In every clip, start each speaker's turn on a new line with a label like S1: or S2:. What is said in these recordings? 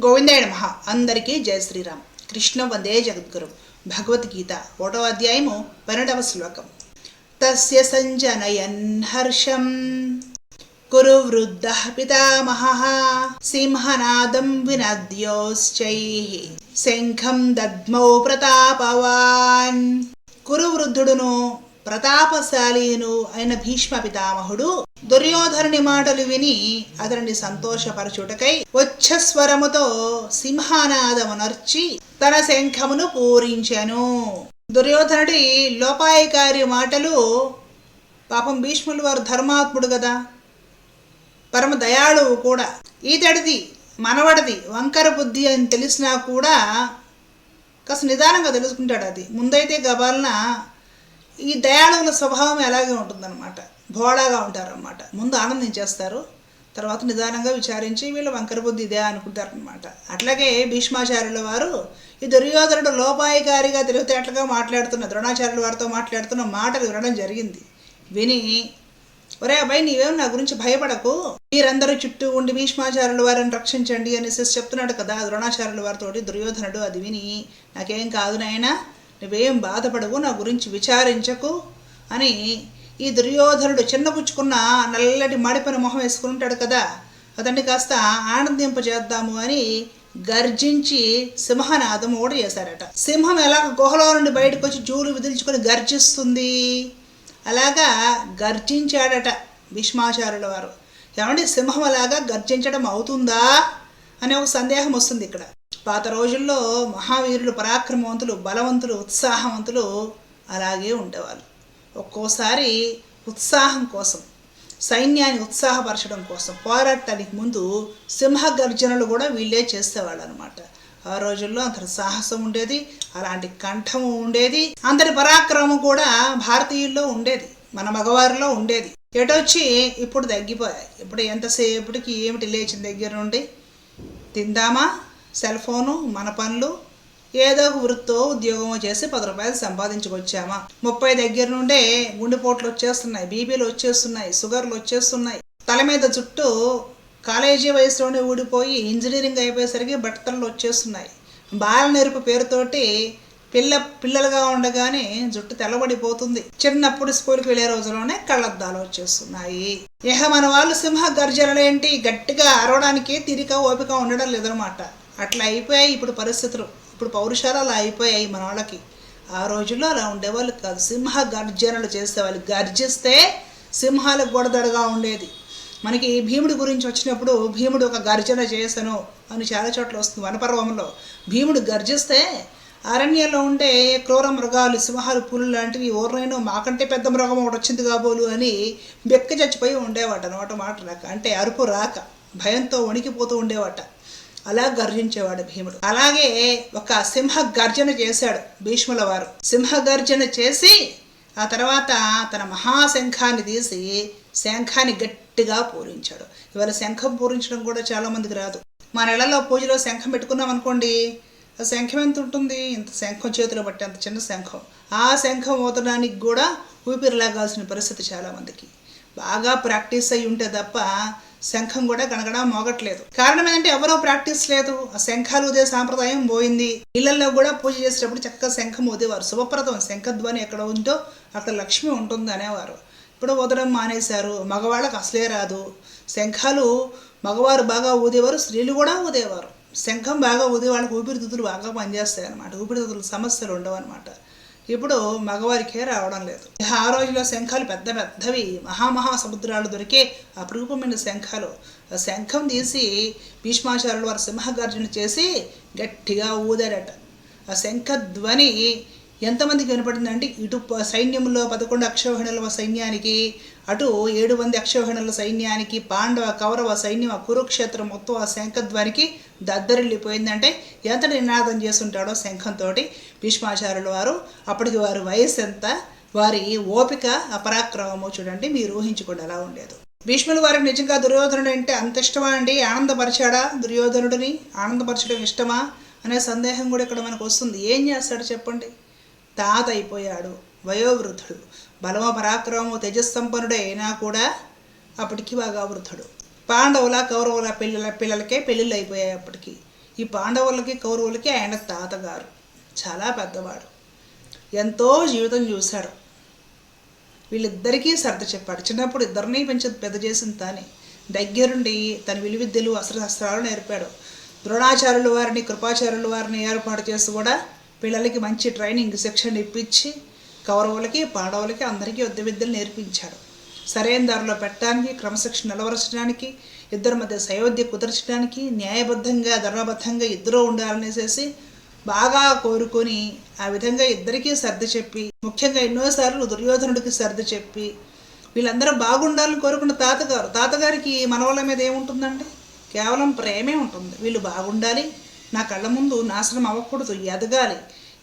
S1: గోవిందాయ నమ. అందరికీ జయ శ్రీరామ్. కృష్ణ వందే జగద్గురు. భగవద్గీత ఒకటో అధ్యాయము పన్నెండవ శ్లోకం. తస్య సంజనయన్ హర్షం. కురు వృద్ధ పితామహ. సింహనాదం వినద్యోశ్చై. శంఖం దద్మౌ ప్రతాపవాన్. కురు వృద్ధుడును ప్రతాపశాలీను అయిన భీష్మ పితామహుడు దుర్యోధనుని మాటలు విని అతనిని సంతోషపరచుటకై ఉచ్చస్వరముతో సింహానాదమునర్చి తన శంఖమును పూరించెను. దుర్యోధనుడి లోపాయకారి మాటలు పాపం భీష్ములు వారు ధర్మాత్ముడు కదా పరమ దయాళువు కూడా. ఈతడిది మనవడిది వంకర బుద్ధి అని తెలిసినా కూడా కాస్త నిదానంగా తెలుసుకుంటాడు అది. ముందైతే గబాలన ఈ దయాళువుల స్వభావం ఎలాగే ఉంటుందన్నమాట. భోళాగా ఉంటారన్నమాట. ముందు ఆనందించేస్తారు తర్వాత నిదానంగా విచారించి వీళ్ళు వంకర బుద్ధి ఇదే అనుకుంటారనమాట అట్లాగే భీష్మాచార్యుల వారు ఈ దుర్యోధనుడు లోపాయికారిగా తెలివితేటలుగా మాట్లాడుతున్న ద్రోణాచార్యుల వారితో మాట్లాడుతున్న మాటలు వినడం జరిగింది. విని ఒరే అబ్బాయి నీవేం నా గురించి భయపడకు. మీరందరూ చుట్టూ ఉండి భీష్మాచార్యుల వారిని రక్షించండి అనేసి చెప్తున్నాడు కదా ద్రోణాచార్యుల వారితోటి దుర్యోధనుడు. అది విని నాకేం కాదు నాయనా. నువ్వేం బాధపడవు నా గురించి విచారించకు అని ఈ దుర్యోధనుడు చిన్నపుచ్చుకున్న నల్లటి మాడిపోయిన మొహం వేసుకుని ఉంటాడు కదా. అతన్ని కాస్త ఆనందింపజేద్దాము అని గర్జించి సింహనాదం కూడా చేశారట. సింహం ఎలా గుహలో నుండి బయటకు వచ్చి జూలు విదిల్చుకొని గర్జిస్తుంది? అలాగా గర్జించాడట భీష్మాచార్యుల వారు. ఏమంటే సింహం అలాగా గర్జించడం అవుతుందా? అనే ఒక సందేహం వస్తుంది ఇక్కడ. పాత రోజుల్లో మహావీరులు పరాక్రమవంతులు బలవంతులు ఉత్సాహవంతులు అలాగే ఉండేవాళ్ళు. ఒక్కోసారి ఉత్సాహం కోసం సైన్యాన్ని ఉత్సాహపరచడం కోసం పోరాటానికి ముందు సింహ గర్జనలు కూడా వీళ్ళే చేసేవాళ్ళు అనమాట ఆ రోజుల్లో అంత సాహసం ఉండేది అలాంటి కంఠము ఉండేది అంతటి పరాక్రమం కూడా భారతీయుల్లో ఉండేది మన మగవారిలో ఉండేది. ఎటొచ్చి ఇప్పుడు తగ్గిపోయాయి. ఇప్పుడు ఎంతసేపటికి ఏమిటి లేచిన దగ్గర నుండి? తిందామా? సెల్ ఫోను మన పనులు? ఏదో ఒక వృత్తో ఉద్యోగమో చేసి పది రూపాయలు సంపాదించుకొచ్చామా? ముప్పై దగ్గర నుండే గుండెపోట్లు వచ్చేస్తున్నాయి బీపీలు వచ్చేస్తున్నాయి షుగర్లు వచ్చేస్తున్నాయి. తల మీద చుట్టూ కాలేజీ వయసులోనే ఊడిపోయి ఇంజనీరింగ్ అయిపోయేసరికి బట్టలు వచ్చేస్తున్నాయి. బాల నెరుపు పేరుతోటి పిల్ల పిల్లలుగా ఉండగానే జుట్టు తెల్లబడిపోతుంది. చిన్నప్పుడు స్కూల్కి వెళ్ళే రోజుల్లోనే కళ్ళద్దాలు వచ్చేస్తున్నాయి. ఇహ మన వాళ్ళు సింహ గర్జనలేంటి గట్టిగా అరవడానికి తిరిక ఓపిక ఉండడం లేదనమాట అట్లా అయిపోయాయి ఇప్పుడు పరిస్థితులు. ఇప్పుడు పౌరుషాలు అలా అయిపోయాయి మన వాళ్ళకి. ఆ రోజుల్లో అలా ఉండేవాళ్ళు కాదు. సింహ గర్జనలు చేసేవాళ్ళు. గర్జిస్తే సింహాలకు గొడదడగా ఉండేది. మనకి భీముడి గురించి వచ్చినప్పుడు భీముడు ఒక గర్జన చేశాను అని చాలా చోట్ల వస్తుంది వనపర్వంలో. భీముడు గర్జిస్తే అరణ్యంలో ఉండే క్రూర మృగాలు సింహాలు పులు లాంటివి ఎవరినైనా మాకంటే పెద్ద మృగం ఒకటి వచ్చింది కాబోలు అని బెక్క చచ్చిపోయి ఉండేవాట అనమాట మాట రాక. అంటే అరుపు రాక భయంతో వణికిపోతూ ఉండేవాట. అలా గర్జించేవాడు భీముడు. అలాగే ఒక సింహ గర్జన చేశాడు భీష్ముల వారు. సింహ గర్జన చేసి ఆ తర్వాత తన మహాశంఖాన్ని తీసి శంఖాన్ని గట్టిగా పూరించాడు. ఇవాళ శంఖం పూరించడం కూడా చాలా మందికి రాదు. మన నెలలో పూజలో శంఖం పెట్టుకున్నాం అనుకోండి శంఖం ఎంత ఉంటుంది ఇంత శంఖం చేతిలో పట్టే అంత చిన్న శంఖం. ఆ శంఖం ఊతడానికి కూడా ఊపిరిలాగాల్సిన పరిస్థితి చాలామందికి బాగా ప్రాక్టీస్ అయి ఉంటే తప్ప శంఖం కూడా గణగణ మోగట్లేదు. కారణం ఏంటంటే ఎవరో ప్రాక్టీస్ లేదు. ఆ శంఖాలు ఉదే సాంప్రదాయం పోయింది. ఇళ్ళలో కూడా పూజ చేసేటప్పుడు చక్కగా శంఖం ఉదేవారు శుభప్రదం శంఖధ్వని ఎక్కడ ఉందో అక్కడ లక్ష్మి ఉంటుంది అనేవారు. ఇప్పుడు ఊదడం మానేశారు. మగవాళ్ళకి అసలే రాదు. శంఖాలు మగవారు బాగా ఊదేవారు. స్త్రీలు కూడా ఊదేవారు. శంఖం బాగా ఊదే వాళ్ళకి ఊపిరితిత్తులు బాగా పనిచేస్తాయి అనమాట ఊపిరితిత్తులు సమస్యలు ఉండవు అనమాట ఇప్పుడు మగవారికే రావడం లేదు. ఆ రోజుల్లో శంఖాలు పెద్ద పెద్దవి. మహామహా సముద్రాలు దొరికే అపురూపమైన శంఖాలు. ఆ శంఖం తీసి భీష్మాచార్యులు వారు సింహగర్జన చేసి గట్టిగా ఊదారట. ఆ శంఖ ధ్వని ఎంతమందికి వినపడిందంటే ఇటు సైన్యంలో పదకొండు అక్షోహిణుల సైన్యానికి అటు ఏడు మంది అక్షోహిణుల సైన్యానికి పాండవ కౌరవ సైన్యం కురుక్షేత్రం మొత్తం ఆ శంఖధ్వనికి దద్దరిల్లిపోయిందంటే ఎంత నినాదం చేస్తుంటాడో శంఖంతో భీష్మాచార్యుల వారు. అప్పటికి వారి వయసు ఎంత? వారి ఓపిక అపరాక్రమము చూడండి మీరు ఊహించుకోండి ఎలా ఉండేది. భీష్ములు వారికి నిజంగా దుర్యోధనుడు అంటే అంత ఇష్టమా అండి? ఆనందపరిచాడా దుర్యోధనుడిని? ఆనందపరచడం ఇష్టమా? అనే సందేహం కూడా ఇక్కడ మనకు వస్తుంది. ఏం చేస్తాడు చెప్పండి? తాత అయిపోయాడు వయోవృద్ధుడు. బలమ పరాక్రమము తేజస్సంపన్నుడే. అయినా కూడా అప్పటికి బాగా వృద్ధుడు. పాండవుల కౌరవుల పిల్లల పిల్లలకే పెళ్ళిళ్ళు అయిపోయాయి అప్పటికి. ఈ పాండవులకి కౌరవులకి ఆయన తాతగారు. చాలా పెద్దవాడు. ఎంతో జీవితం చూశాడు. వీళ్ళిద్దరికీ సర్ది చెప్పాడు. చిన్నప్పుడు ఇద్దరిని పెంచి పెద్ద చేసిన తానే. దగ్గరుండి తన విలువిద్యలు అస్త్రశస్త్రాలు నేర్పాడు. ద్రోణాచార్యుల వారిని కృపాచార్యుల వారిని ఏర్పాటు చేసి కూడా పిల్లలకి మంచి ట్రైనింగ్ శిక్షణ ఇప్పించి కౌరవులకి పాండవులకి అందరికీ యుద్ధ విద్యలు నేర్పించాడు సరైన దారిలో పెట్టడానికి క్రమశిక్షణ నిలవరచడానికి ఇద్దరి మధ్య సయోధ్య కుదర్చడానికి న్యాయబద్ధంగా ధర్మబద్ధంగా ఇద్దరూ ఉండాలనేసేసి బాగా కోరుకొని ఆ విధంగా ఇద్దరికీ సర్ది చెప్పి ముఖ్యంగా ఎన్నోసార్లు దుర్యోధనుడికి సర్ది చెప్పి వీళ్ళందరూ బాగుండాలని కోరుకున్న తాతగారు. తాతగారికి మనవల మీద ఏముంటుందండి? కేవలం ప్రేమే ఉంటుంది. వీళ్ళు బాగుండాలి నా కళ్ళ ముందు నాశనం అవ్వకూడదు. ఎదగాలి.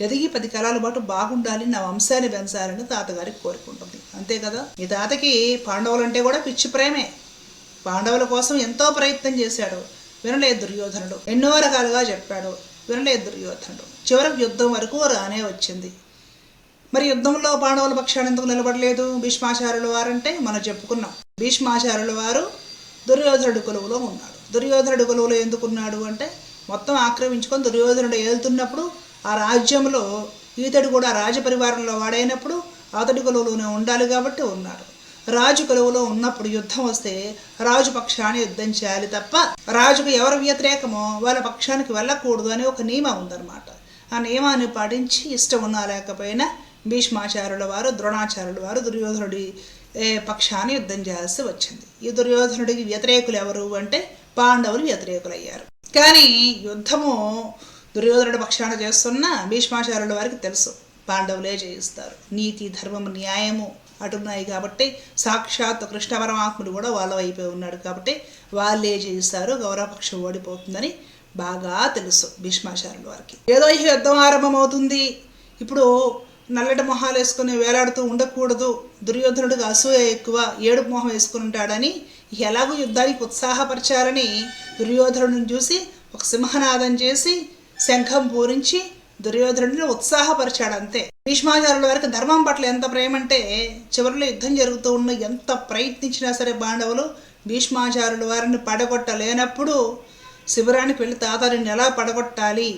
S1: ఎదిగి పది కాలాల పాటు బాగుండాలి. నా వంశాన్ని పెంచాలని తాతగారికి కోరుకుంటుంది. అంతే కదా? ఈ తాతకి పాండవులంటే కూడా పిచ్చి ప్రేమే. పాండవుల కోసం ఎంతో ప్రయత్నం చేశాడు. వినలేదు దుర్యోధనుడు. ఎన్నో రకాలుగా చెప్పాడు. వినలేదు దుర్యోధనుడు. చివరికి యుద్ధం వరకు రానే వచ్చింది. మరి యుద్ధంలో పాండవుల పక్షాన్ని ఎందుకు నిలబడలేదు? భీష్మాచార్యుల వారంటే మనం చెప్పుకున్నాం. భీష్మాచార్యుల వారు దుర్యోధనుడు కొలువులో ఉన్నాడు. దుర్యోధనుడు కొలువులో ఎందుకున్నాడు అంటే మొత్తం ఆక్రమించుకొని దుర్యోధనుడు ఏలుతున్నప్పుడు ఆ రాజ్యంలో ఈతడు కూడా రాజపరివారంలో వాడైనప్పుడు అతడి కొలువులోనే ఉండాలి కాబట్టి ఉన్నాడు రాజు కొలువులో ఉన్నప్పుడు యుద్ధం వస్తే రాజు పక్షాన్ని యుద్ధం చేయాలి తప్ప రాజుకు ఎవరు వ్యతిరేకమో వాళ్ళ పక్షానికి వెళ్ళకూడదు అని ఒక నియమం ఉందన్నమాట. ఆ నియమాన్ని పాటించి ఇష్టం ఉన్నా లేకపోయినా భీష్మాచార్యుల వారు ద్రోణాచార్యుల వారు దుర్యోధనుడి పక్షాన్ని యుద్ధం చేయాల్సి వచ్చింది. ఈ దుర్యోధనుడికి వ్యతిరేకులు ఎవరు అంటే పాండవులు వ్యతిరేకులయ్యారు. కానీ యుద్ధము దుర్యోధనుడు పక్షాన చేస్తున్న భీష్మాచార్యుల వారికి తెలుసు. పాండవులే జయిస్తారు. నీతి ధర్మము న్యాయము అటున్నాయి కాబట్టి సాక్షాత్ కృష్ణ పరమాత్ముడు కూడా వాళ్ళ వైపే ఉన్నాడు కాబట్టి వాళ్ళే జయిస్తారు. గౌరవపక్షం ఓడిపోతుందని బాగా తెలుసు భీష్మాచార్యుల వారికి. ఏదో ఈ యుద్ధం ఆరంభమవుతుంది. ఇప్పుడు నల్లటి మొహాలు వేసుకుని వేలాడుతూ ఉండకూడదు. దుర్యోధనుడికి అసూయ ఎక్కువ. ఏడుపు మొహం వేసుకుని ఉంటాడని ఎలాగో యుద్ధానికి ఉత్సాహపరచాలని దుర్యోధనుడిని చూసి ఒక సింహనాదం చేసి శంఖం పూరించి దుర్యోధనుడిని ఉత్సాహపరిచాడు అంతే. భీష్మాచార్యుల వారికి ధర్మం పట్ల ఎంత ప్రేమ అంటే చివరిలో యుద్ధం జరుగుతూ ఉన్న ఎంత ప్రయత్నించినా సరే పాండవులు భీష్మాచార్యుల వారిని పడగొట్టలేనప్పుడు శిబిరానికి వెళ్ళి తాతారిని ఎలా పడగొట్టాలి?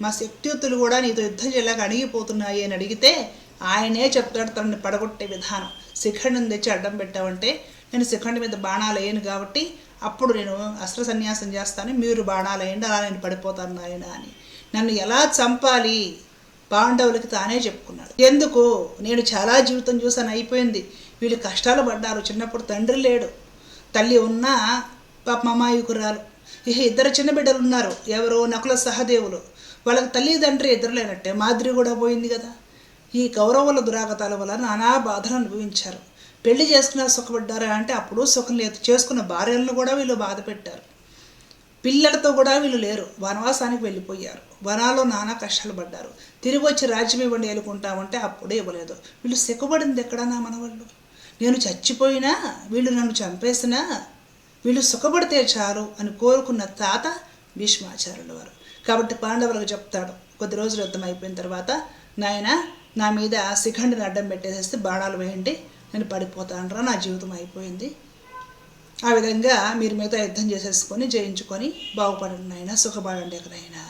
S1: మా శక్తియుత్తులు కూడా నీతో యుద్ధం చేయలేక అణిగిపోతున్నాయి అని అడిగితే ఆయనే చెప్తాడు తనని పడగొట్టే విధానం. శిఖండిని తెచ్చి అడ్డం పెట్టావంటే నేను శిఖండి మీద బాణాలు వేయను కాబట్టి అప్పుడు నేను అస్త్ర సన్యాసం చేస్తాను మీరు బాణాలు వేయండి అలా నేను పడిపోతాను నాయన అని. నన్ను ఎలా చంపాలి? పాండవులకి తానే చెప్పుకున్నాడు. ఎందుకు? నేను చాలా జీవితం చూసాను అయిపోయింది. వీళ్ళు కష్టాలు పడ్డారు. చిన్నప్పుడు తండ్రి లేడు. తల్లి ఉన్నా పాప అమాయకురాలు. ఇక ఇద్దరు చిన్న బిడ్డలు ఉన్నారు. ఎవరు నకుల సహదేవులు. వాళ్ళకి తల్లిదండ్రి ఇద్దరు లేనట్టే మాదిరి కూడా పోయింది కదా. ఈ కౌరవుల దురాగతాల వల్ల నానా బాధలు అనుభవించారు. పెళ్ళి చేసుకున్న సుఖపడ్డారా అంటే అప్పుడు సుఖం లేదు. చేసుకున్న భార్యలను కూడా వీళ్ళు బాధ పెట్టారు. పిల్లలతో కూడా వీళ్ళు లేరు. వనవాసానికి వెళ్ళిపోయారు. వనాల్లో నానా కష్టాలు పడ్డారు. తిరిగి వచ్చి రాజ్యం ఇవ్వండి ఏలుకుంటామంటే అప్పుడే ఇవ్వలేదు. వీళ్ళు సిగ్గుపడింది ఎక్కడన్నా మనవాళ్ళు? నేను చచ్చిపోయినా వీళ్ళు నన్ను చంపేసినా వీళ్ళు సుఖపడితే చాలు అని కోరుకున్న తాత భీష్మాచార్యుల వారు. కాబట్టి పాండవులకు చెప్తాడు. కొద్ది రోజులు యుద్ధం అయిపోయిన తర్వాత నాయన నా మీద శిఖండిని అడ్డం పెట్టేసేస్తే బాణాలు వేయండి నేను పడిపోతానరా నా జీవితం అయిపోయింది. ఆ విధంగా మీరు మీతో యుద్ధం చేసేసుకొని జయించుకొని బాగుపడండి నాయన సుఖపడండి ఎక్కడైనా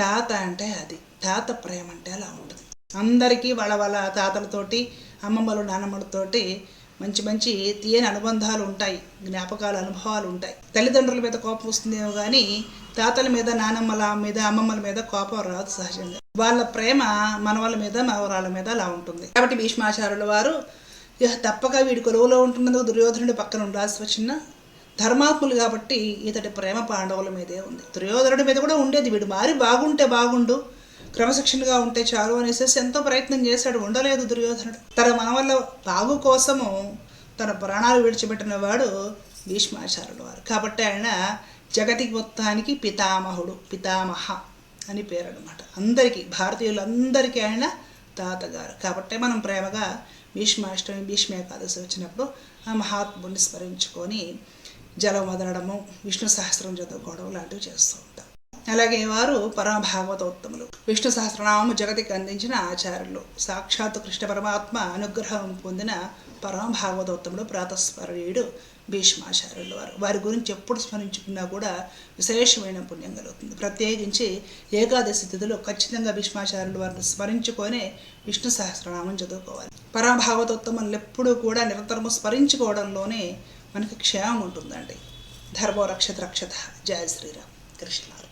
S1: తాత అంటే అది తాత ప్రేమ అంటే అలా ఉంటుంది. అందరికీ వాళ్ళ వాళ్ళ తాతలతోటి అమ్మమ్మలు నాన్నమ్మలతోటి మంచి మంచి తీయని అనుబంధాలు ఉంటాయి జ్ఞాపకాలు అనుభవాలు ఉంటాయి. తల్లిదండ్రుల మీద కోపం వస్తుందేమో కానీ తాతల మీద నానమ్మల మీద అమ్మమ్మల మీద కోపం రాదు సహజంగా. వాళ్ళ ప్రేమ మనవల మీద మనవరాల మీద అలా ఉంటుంది. కాబట్టి భీష్మాచార్యుల వారు తప్పక వీడి కొలువులో ఉంటున్నందుకు దుర్యోధనుడి పక్కన ఉండాల్సి వచ్చిన ధర్మాత్ములు కాబట్టి ఇతడి ప్రేమ పాండవుల మీదే ఉంది. దుర్యోధనుడి మీద కూడా ఉండేది వీడు. మారి బాగుంటే బాగుండు క్రమశిక్షణగా ఉంటే చాలు అనేసి ఎంతో ప్రయత్నం చేశాడు. ఉండలేదు దుర్యోధనుడు. తన మనవల్ల బాగు కోసము తన ప్రాణాలు విడిచిపెట్టిన వాడు భీష్మాచార్యుడు వారు. కాబట్టి ఆయన జగతి మొత్తానికి పితామహుడు పితామహ అని పేరు అనమాట అందరికీ భారతీయులందరికీ ఆయన తాతగారు. కాబట్టే మనం ప్రేమగా భీష్మాష్టమి భీష్మ ఏకాదశి వచ్చినప్పుడు ఆ మహాత్ముని స్మరించుకొని జలం వదలడము విష్ణు సహస్రం చదువుకోవడం లాంటివి చేస్తూ ఉంటాం. అలాగే వారు పరమభాగవతోత్తములు విష్ణు సహస్రనామము జగతికి అందించిన ఆచార్యులు. సాక్షాత్ కృష్ణ పరమాత్మ అనుగ్రహం పొందిన పరమభాగవతోత్తములు ప్రాతస్మరణీయుడు భీష్మాచార్యుల వారు. వారి గురించి ఎప్పుడు స్మరించుకున్నా కూడా విశేషమైన పుణ్యం కలుగుతుంది. ప్రత్యేకించి ఏకాదశి తిథిలో ఖచ్చితంగా భీష్మాచార్యుల వారిని స్మరించుకొనే విష్ణు సహస్రనామం చదువుకోవాలి. పరభావతోత్తములు ఎప్పుడూ కూడా నిరంతరము స్మరించుకోవడంలోనే మనకి క్షేమం ఉంటుందండి. ధర్మో రక్షత రక్షత. జయ శ్రీరామ్. కృష్ణ